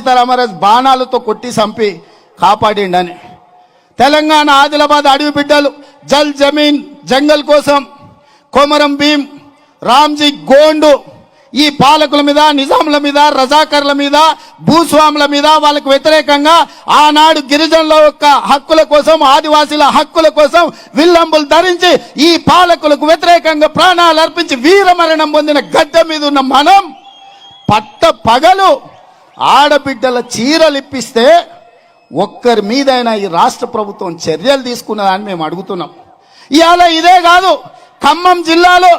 సీతారామరాజు బాణాలతో కొట్టి చంపి కాపాడిండని. తెలంగాణ ఆదిలాబాద్ అడవి బిడ్డలు జల్ జమీన్ జంగల్ కోసం కొమరం భీం రామ్జీ గోండు ఈ పాలకుల మీద నిజాముల మీద రజాకర్ల మీద భూస్వాముల మీద వాళ్ళకు వ్యతిరేకంగా ఆనాడు గిరిజనుల యొక్క హక్కుల కోసం ఆదివాసీల హక్కుల కోసం విల్లంబులు ధరించి ఈ పాలకులకు వ్యతిరేకంగా ప్రాణాలు అర్పించి వీరమరణం పొందిన గడ్డ మీద ఉన్న మనం పట్ట పగలు ఆడబిడ్డల చీరలు ఇప్పిస్తే ఒక్కరి మీదైనా ఈ రాష్ట్ర ప్రభుత్వం చర్యలు తీసుకున్నదని మేము అడుగుతున్నాం. ఇవాళ ఇదే కాదు ఖమ్మం జిల్లాలో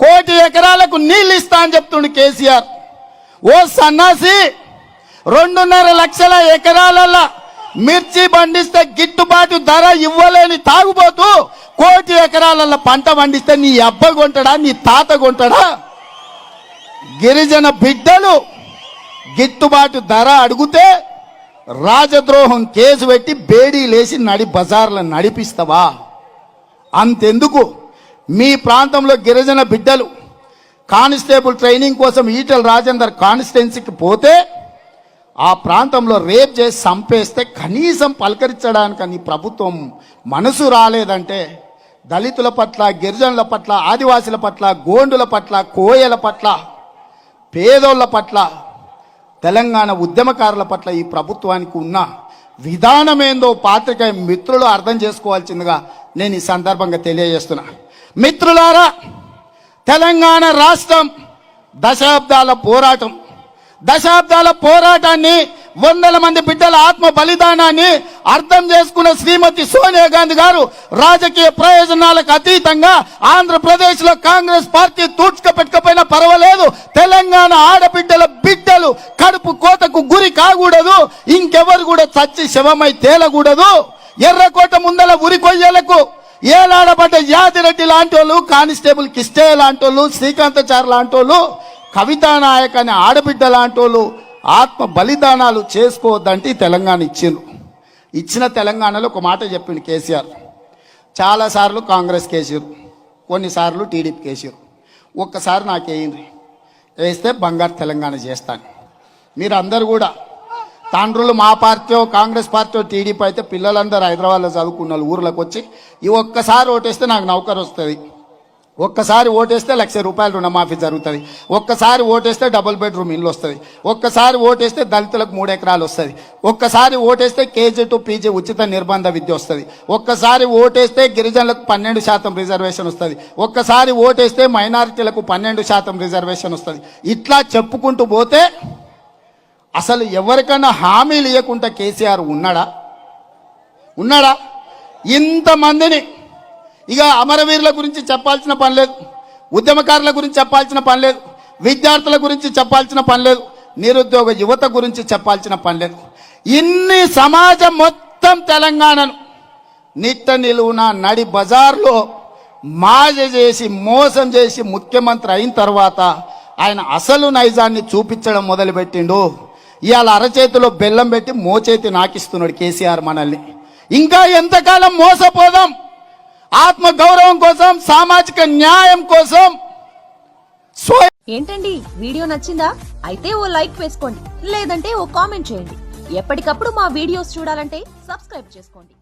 కోటి ఎకరాలకు నీళ్ళు ఇస్తా అని చెప్తుండు కేసీఆర్. ఓ సన్నాసి రెండున్నర లక్షల ఎకరాలలో మిర్చి పండిస్తే గిట్టుబాటు ధర ఇవ్వలేని తాగుబోతూ కోటి ఎకరాలలో పంట పండిస్తే నీ అబ్బ కొంటాడా నీ తాత కొంటాడా? గిరిజన బిడ్డలు గిట్టుబాటు ధర అడిగితే రాజద్రోహం కేసు పెట్టి బేడీ లేచి నడి బజార్లను నడిపిస్తావా? అంతెందుకు? మీ ప్రాంతంలో గిరిజన బిడ్డలు కానిస్టేబుల్ ట్రైనింగ్ కోసం ఈటల రాజేందర్ కాన్స్టిట్యున్సీకి పోతే ఆ ప్రాంతంలో రేప్ చేసి చంపేస్తే కనీసం పలకరించడానికి నీ ప్రభుత్వం మనసు రాలేదంటే దళితుల పట్ల గిరిజనుల పట్ల ఆదివాసుల పట్ల గోండుల పట్ల కోయల పట్ల పేదోళ్ళ పట్ల తెలంగాణ ఉద్యమకారుల పట్ల ఈ ప్రభుత్వానికి ఉన్న విధానమేందో పాత్రిక మిత్రులు అర్థం చేసుకోవాల్సిందిగా నేను ఈ సందర్భంగా తెలియజేస్తున్నా. మిత్రులారా తెలంగాణ రాష్ట్రం దశాబ్దాల పోరాటం దశాబ్దాల పోరాటాన్ని వందల మంది బిడ్డల ఆత్మ బలిదానాన్ని అర్థం చేసుకున్న శ్రీమతి సోనియా గాంధీ గారు రాజకీయ ప్రయోజనాలకు అతీతంగా ఆంధ్రప్రదేశ్లో కాంగ్రెస్ పార్టీ తూడ్చుక పెట్టకపోయినా పర్వాలేదు. తెలంగాణ ఆడబిడ్డల కడుపు కోతకు గురి కాకూడదు. ఇంకెవరు కూడా చచ్చి శవమై తేలకూడదు. ఎర్రకోట ముందల ఉరి కొయ్యలకు ఏలాడబడ్డ యాదిరెడ్డి లాంటి వాళ్ళు కానిస్టేబుల్ కిష్టయ్య లాంటి వాళ్ళు శ్రీకాంతచార్ లాంటి వాళ్ళు కవితా నాయక్ అనే ఆడబిడ్డ లాంటి వాళ్ళు ఆత్మ బలిదానాలు చేసుకోవద్దంటే తెలంగాణ ఇచ్చిండ్రు. ఇచ్చిన తెలంగాణలో ఒక మాట చెప్పిండు కేసీఆర్. చాలాసార్లు కాంగ్రెస్ కేసీఆర్ కొన్నిసార్లు టీడీపీ కేసీఆర్. ఒక్కసారి నాకేయండి. వేస్తే బంగారు తెలంగాణ చేస్తాను. మీరు అందరు కూడా. తండ్రులు మా పార్టీ కాంగ్రెస్ పార్టీ టీడీపీ అయితే పిల్లలందరూ హైదరాబాద్లో చదువుకున్న వాళ్ళు ఊర్లోకి వచ్చి ఈ ఒక్కసారి ఓటేస్తే నాకు నౌకరు వస్తుంది. ఒక్కసారి ఓటేస్తే లక్ష రూపాయలు రుణమాఫీ జరుగుతుంది. ఒక్కసారి ఓటేస్తే డబుల్ బెడ్రూమ్ ఇల్లు వస్తుంది. ఒక్కసారి ఓటేస్తే దళితులకు మూడు ఎకరాలు వస్తుంది. ఒక్కసారి ఓటేస్తే కేజీ టు పీజీ ఉచిత నిర్బంధ విద్య వస్తుంది. ఒక్కసారి ఓటేస్తే గిరిజనులకు పన్నెండు శాతం రిజర్వేషన్ వస్తుంది. ఒక్కసారి ఓటేస్తే మైనారిటీలకు పన్నెండు శాతం రిజర్వేషన్ వస్తుంది. ఇట్లా చెప్పుకుంటూ పోతే అసలు ఎవరికన్నా హామీ లేకుండా కేసీఆర్ ఉన్నాడా? ఉన్నాడా? ఇంతమందిని ఇక అమరవీరుల గురించి చెప్పాల్సిన పని లేదు. ఉద్యమకారుల గురించి చెప్పాల్సిన పని లేదు. విద్యార్థుల గురించి చెప్పాల్సిన పని లేదు. నిరుద్యోగ యువత గురించి చెప్పాల్సిన పని లేదు. ఇన్ని సమాజం మొత్తం తెలంగాణను నిట్ట నిలువున నడి బజార్లో మాజ చేసి మోసం చేసి ముఖ్యమంత్రి అయిన తర్వాత ఆయన అసలు నైజాన్ని చూపించడం మొదలుపెట్టిండు. ఇవాళ అరచేతిలో బెల్లం పెట్టి మోచేతి నాకిస్తున్నాడు కేసీఆర్ మనల్ని. ఇంకా ఎంతకాలం మోసపోదాం? ఆత్మ గౌరవం కోసం సామాజిక న్యాయం కోసం. ఏంటండి? వీడియో నచ్చిందా? అయితే ఓ లైక్ వేసుకోండి. లేదంటే ఓ కామెంట్ చేయండి. ఎప్పటికప్పుడు మా వీడియోస్ చూడాలంటే సబ్స్క్రైబ్ చేసుకోండి.